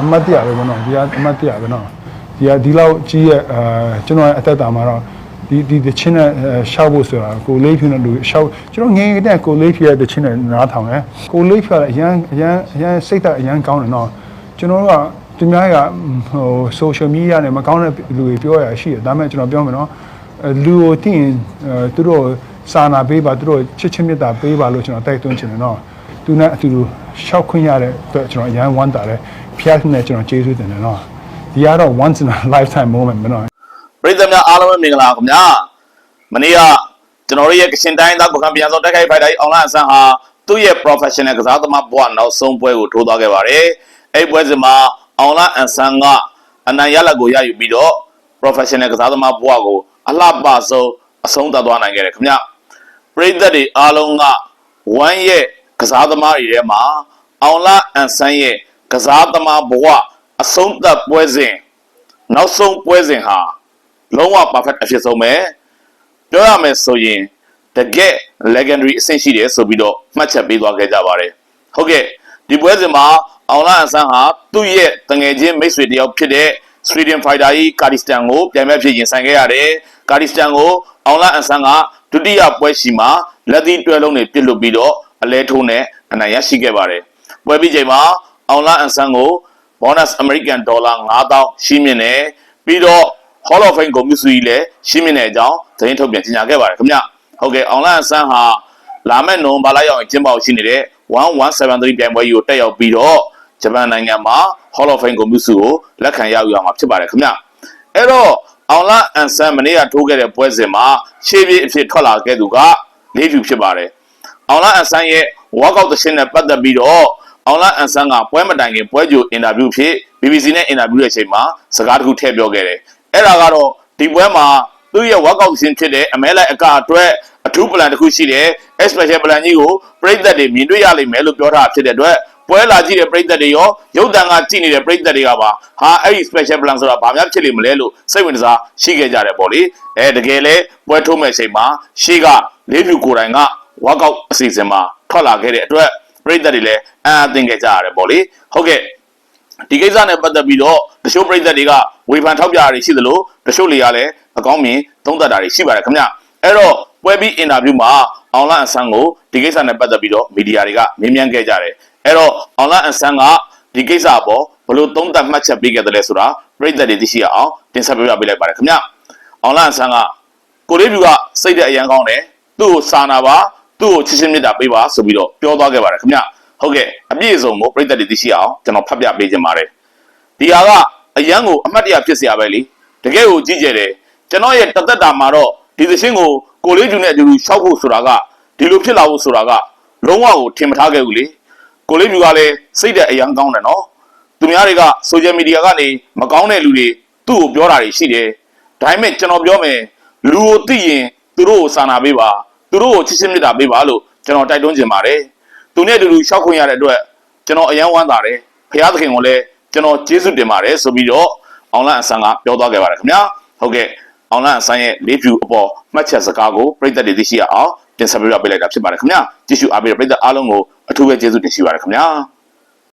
အမတ်တရားပဲပေါ့နော်ဒီကအမတ်တရားပဲနော်ဒီကဒီလောက်ကြီးရဲ့အဲကျွန်တော်ရဲ့အသက်တာမှာတော့ဒီဒီတချင်းနဲ့ရှောက်ဖို့ဆိုတာကိုလေးဖြူနဲ့လူရှောက်ကျွန်တော်ငယ်ငယ်တည်းကိုလေးဖြူရဲ့တချင်းနဲ့နားထောင်တယ်ကိုလေးဖြူလည်းအရန်အရန်အရန်စိတ်သက်အရန်ကောင်းတယ်နော်ကျွန်တော်တို့ကသူများကဟို social media နဲ့မကောင်းတဲ့လူတွေပြောရရှိတယ်ဒါပေမဲ့ကျွန်တော်ပြောမယ်နော်အဲလူကိုတင်အဲသူတို့စာနာပေးပါသူတို့ချစ်ချင်းမြတ်တာပေးပါလို့ကျွန်တော်တိုက်တွန်းချင်တယ်နော် သူနဲ့အတူတူရှောက်ခွင့်ရတဲ့အတွက်ကျွန်တော်အရန်ဝမ်းသာတယ်ဖျားနဲ့ကျွန်တော်ကျေးဇူးတင်တယ်နော်ဒီကတော့ once in a lifetime moment ပဲနော်ပရိသတ်များအားလုံးပဲမင်္ဂလာခင်ဗျာမနေ့ကကျွန်တော်တို့ရဲ့ကချင်တိုင်းသားကိုခံပြန်ဆောင်တက်ခိုက်ဖိုက်တိုင်းအွန်လိုင်းအဆန်းဟာသူ့ရဲ့ professional ကစားသမားဘဝနောက်ဆုံးပွဲကိုထိုးသွားခဲ့ပါတယ်အဲ့ပွဲစဉ်မှာအွန်လိုင်းအဆန်းကအနိုင်ရလက်ကိုရယူပြီးတော့ professional ကစားသမားဘဝကိုအလှပဆုံးအဆုံးသတ်သွားနိုင်ခဲ့တယ်ခင်ဗျာပရိသတ်တွေအားလုံးကဝမ်းရဲ့က စားသမားတွေထဲမှာအောင်လာအန်ဆန်းရဲ့ကစားသမားဘဝအဆုံးသတ်ပွဲစဉ်နောက်ဆုံးပွဲစဉ်ဟာလုံးဝ perfect အဖြစ်ဆုံးပဲပြောရမယ်ဆိုရင်တကယ် legendary အဆင့်ရှိတယ်ဆိုပြီးတော့မှတ်ချက်ပေးသွားခဲ့ကြပါတယ်ဟုတ်ကဲ့ဒီပွဲစဉ်မှာအောင်လာအန်ဆန်းဟာသူ့ရဲ့တငယ်ချင်းမိတ်ဆွေတယောက်ဖြစ်တဲ့ Sweden Fighter ကြီးကာဒီစတန်ကိုပြိုင်မဲ့ဖြစ်ရင်ဆိုင်ခဲ့ရတယ်ကာဒီစတန်ကိုအောင်လာအန်ဆန်းကဒုတိယပွဲရှိမှာလက်သီးတွဲလုံးတွေပြစ်လွတ်ပြီးတော့ အလဲထိုးနဲ့အနိုင်ရရှိခဲ့ပါတယ်ပွဲပြီးချိန်မှာအောင်လာအန်ဆန်းကို bonus American dollar 9000ရှိမြင့်တယ်ပြီးတော့ Hall of Fame ကိုမြစုကြီးလည်းရှင်းမြင်တဲ့အကြောင်းသတင်းထုတ်ပြန်ကြေညာခဲ့ပါတယ်ခင်ဗျဟုတ်ကဲ့ online ဆန်းဟာလာမယ့်နိုဝင်ဘာလရောက်ရင်ကျင်းပအောင်ရှိနေတဲ့1173ပြိုင်ပွဲကြီးကိုတက်ရောက်ပြီးတော့ဂျပန်နိုင်ငံမှာ Hall of Fame ကိုမြစုကိုလက်ခံရယူရမှာဖြစ်ပါတယ်ခင်ဗျအဲ့တော့ online အန်ဆန်းမနေ့ကထိုးခဲ့တဲ့ပွဲစဉ်မှာရှေ့ပြေးအဖြစ်ထွက်လာခဲ့သူက၄ဖြူဖြစ်ပါတယ် အောင်လာအန်ဆန်းရဲ့ workout တစ်ချက်နဲ့ပတ်သက်ပြီးတော့အောင်လာအန်ဆန်းကပွဲမတိုင်ခင်ပွဲကြိုအင်တာဗျူးဖြစ် BBC နဲ့အင်တာဗျူးရဲ့အချိန်မှာစကားတစ်ခုထည့်ပြောခဲ့တယ်။အဲ့ဒါကတော့ဒီပွဲမှာသူ့ရဲ့ workout တစ်ချက်ဖြစ်တဲ့အမဲလိုက်အကအတွက်အထူး plan တစ်ခုရှိတယ်။ special plan ကြီးကိုပြည်သက်တွေမြင်တွေ့ရလိမ့်မယ်လို့ပြောထားဖြစ်တဲ့အတွက်ပွဲလာကြည့်တဲ့ပြည်သက်တွေရောရုပ်တံကကြည့်နေတဲ့ပြည်သက်တွေကပါဟာအဲ့ဒီ special plan ဆိုတာဘာများဖြစ်လိမ့်မလဲလို့စိတ်ဝင်စားရှိခဲ့ကြတယ်ပေါ့လေ။အဲတကယ်လဲပွဲထိုးမဲ့အချိန်မှာရှေ့ကလေးဖြူကိုယ်တိုင်က workout အစီအစဉ်မှာထွက်လာခဲ့တဲ့အတွက်ပြည်သက်တွေလည်းအံ့အသင့်ခဲ့ကြရတယ်ပေါ့လေဟုတ်ကဲ့ဒီကိစ္စနဲ့ပတ်သက်ပြီးတော့တချို့ပြည်သက်တွေကဝေဖန်ထောက်ပြတာတွေရှိသလိုတချို့တွေကလည်းအကောင်းမြင်သုံးသပ်တာတွေရှိပါတယ်ခင်ဗျအဲ့တော့ပွဲပြီးအင်တာဗျူးမှာအွန်လိုင်းအဆန်းကိုဒီကိစ္စနဲ့ပတ်သက်ပြီးတော့မီဒီယာတွေကမေးမြန်းခဲ့ကြတယ်အဲ့တော့အွန်လိုင်းအဆန်းကဒီကိစ္စအပေါ်ဘလို့သုံးသပ်မှတ်ချက်ပေးခဲ့တယ်လဲဆိုတာပြည်သက်တွေသိရှိရအောင်တင်ဆက်ပြပြပေးလိုက်ပါတယ်ခင်ဗျအွန်လိုင်းအဆန်းကကိုလေးဖြူကစိတ်တဲ့အရန်ကောင်းတယ်သူ့ကိုစာနာပါ သူ့ကိုချစ်ချင်းမေတ္တာပေးပါဆိုပြီးတော့ပြောသွားခဲ့ပါတယ်ခင်ဗျဟုတ်ကဲ့အပြည့်အစုံကိုပြည်သက်တွေသိရှိအောင်ကျွန်တော်ဖတ်ပြပေးခြင်းပါတယ်ဒီဟာကအရန်ကိုအမှတ်တရဖြစ်စရာပဲလေတကယ်ကိုကြီးကျယ်တယ်ကျွန်တော်ရဲ့တသက်တာမှာတော့ဒီသင်းကိုကိုလေးကျူနဲ့အတူတူရှောက်ဖို့ဆိုတာကဒီလိုဖြစ်လာဖို့ဆိုတာကလုံးဝကိုထင်မထားခဲ့ဘူးလေကိုလေးကျူကလည်းစိတ်တဲ့အရန်ကောင်းတယ်နော်သူများတွေကဆိုရှယ်မီဒီယာကနေမကောင်းတဲ့လူတွေသူ့ကိုပြောတာတွေရှိတယ်ဒါပေမဲ့ကျွန်တော်ပြောမယ်လူကိုသိရင်သူတို့ကိုစာနာပေးပါ သူတို့ကိုချစ်ချင်းမြတ်တာပေးပါလို့ကျွန်တော်တိုက်တွန်းချင်ပါတယ်သူနဲ့အတူတူရှောက်ခွင့်ရတဲ့အတွက်ကျွန်တော်အယံဝမ်းသာတယ်ဖခင်သခင်ကိုလည်းကျွန်တော်ကျေးဇူးတင်ပါတယ်ဆိုပြီးတော့အောင်လန့်အဆန်းကပြောသွားခဲ့ပါတယ်ခင်ဗျာဟုတ်ကဲ့အောင်လန့်အဆန်းရဲ့လေးဖြူအပေါ်မှတ်ချက်စကားကိုပြည်သက်တွေသိရှိရအောင်တင်ဆက်ပေးပြပေးလိုက်တာဖြစ်ပါတယ်ခင်ဗျာကြည့်ရှုအားပေးတဲ့ပြည်သက်အားလုံးကိုအထူးပဲကျေးဇူးတင်ရှိပါတယ်ခင်ဗျာ